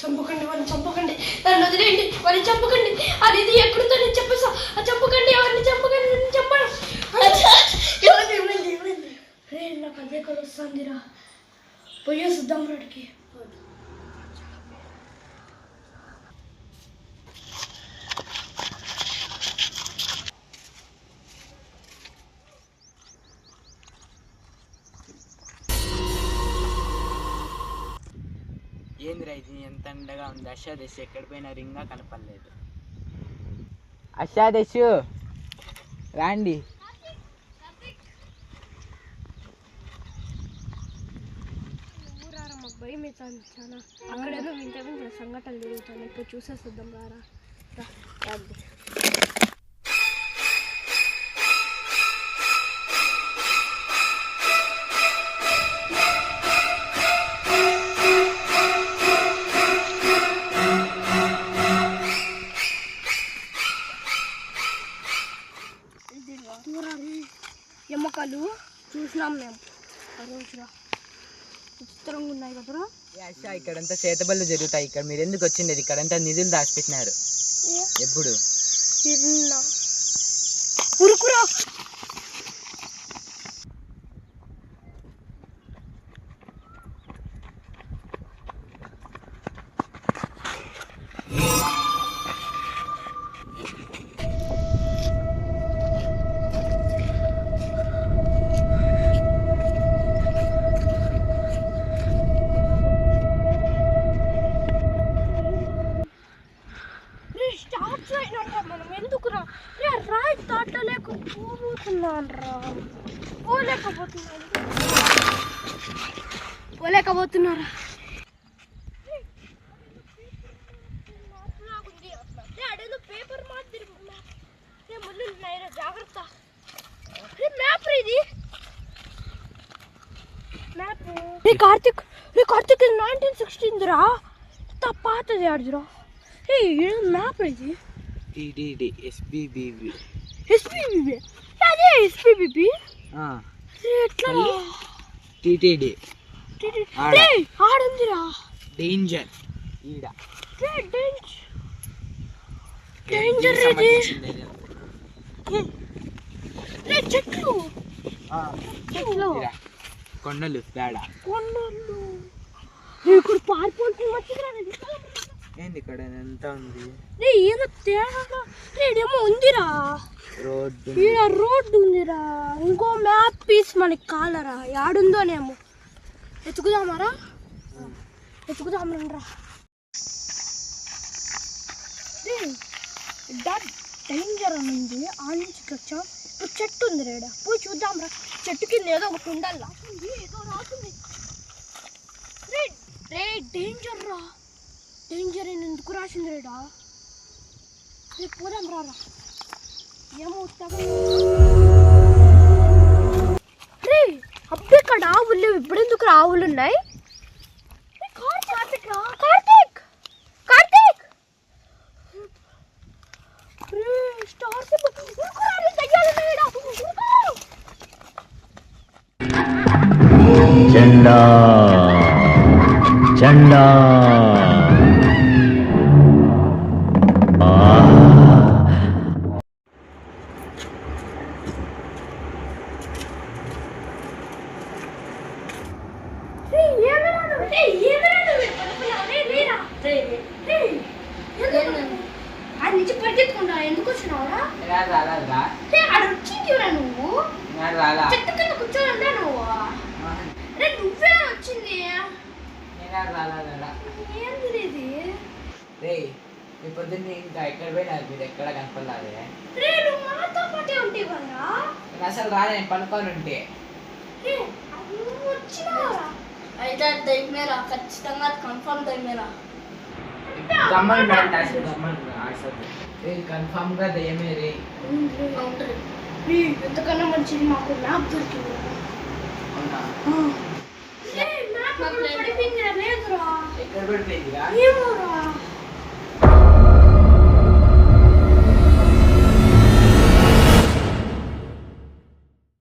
చంపకండి వారిని చంపకండి. నన్ను వదిలేయండి వారిని చంపకండి. అది ఇది ఎక్కడితో నేను చెప్పేసా? చంపకండి ఎవరిని చంపకండి నేను చెప్పాను నాకు అదే కలుస్తుందిరా పోయేసిద్దాం రాడికి ఏందిరా ఇది? ఎంత అండగా ఉంది? అషాదశ ఎక్కడ పోయినా రింగా కనపడలేదు. అషాదశు రాండి. ఊరారా మాకు భయం అవుతుంది చాలా. అక్కడేదో వింత వింత సంఘటనలు జరుగుతాయి ఇప్పుడు చూసేసిద్దాం రారా. ఎమ్మకాలు చూసినాం మేము. ఆ విచిత్రంగా ఉన్నాయి కదరా ఇక్కడంతా చేతబళ్ళు జరుగుతాయి. ఇక్కడ మీరు ఎందుకు వచ్చిండేది ఇక్కడంతా నిధులు దాచిపెట్టినారు. ఎప్పుడు? చిన్న పోతున్నాను రా పోలేకపోతున్నాను పోలేకపోతున్నారా పేపర్ మాదిరి రే ముందు ఉన్నాయిరా జాగ్రత్త. మ్యాప్ ఇది. మ్యాప్. రే కార్తిక్ రే కార్తిక్ ఇది నైన్టీన్ సిక్స్టీన్ రా. ఇంత పాతది ఏ మ్యాప్ ఇది. టిడిడి ఎస్బిబిబి అదే ఎస్పీబీబీ ఎట్లా? టిటిడి. ఆడుందిరా. డేంజర్. ఈడ. డేంజర్ ఇది. చెట్లు. కొండలు పేడ. కొండలు. ఇక్కడ మర్చిపోరా ఏంది ఇక్కడ? ఎంత ఉంది? ఏదో తేడా. ఇదేమో ఉందిరా. రోడ్డు ఈడ రోడ్డు ఉందిరా. ఇంకో మ్యాప్ పీస్ మనకి కాలరా యాడుందోనేమో ఎత్తుకుదామారా ఎత్తుకుదాం రా డేంజర్ అని ఉంది ఆ నుంచి వచ్చాం ఇప్పుడు చెట్టు ఉంది రేడ పోయి చూద్దాం రా చెట్టు కింద ఏదో ఒకటి ఉండాలి ఏదో రాసింది. రే రే డేంజర్ రా. డేంజర్ అని ఎందుకు రాసింది రేడా రేపు పోదాం రా. రే ఇక్కడ ఆవులు లేవు. ఇప్పుడు ఎందుకు ఆవులు ఉన్నాయి? కార్తీక్ కార్తీక్! స్టార్స్ చండా చండా ఆడ నుంచి పరిగెత్తుకుంటా. ఎందుకు వచ్చినావురా? ఆడ వచ్చిందిరా నువ్వు? రాలా చెట్టు కింద కూర్చోనుందా నువ్వు? రే నువ్వే వచ్చింది. రాలా ఏంది ఇది? రే పొద్దున్నే ఇంకా ఎక్కడ పోయినారు మీరు ఎక్కడ కనపడలాదే? రే నువ్వు మాతో పాటే ఉంటే అసలు రాలే నేను పనుకొని ఉంటే రే నువ్వు వచ్చినావురా అయితే అది దయ్యమేరా ఖచ్చితంగా కన్ఫర్మ్ దయ్యమేరా గమ్మలు అసలు గమ్మలు అసలు రే కన్ఫామ్గా దయ్యమే రే రే ఎంతకన్నా మంచిది మాకు మ్యాప్ దొరికింది. అవునా? రే మ్యాప్ పడిపోయిందిరా లేదురా. ఎక్కడ పడిపోయిందిరా? ఏమోరా?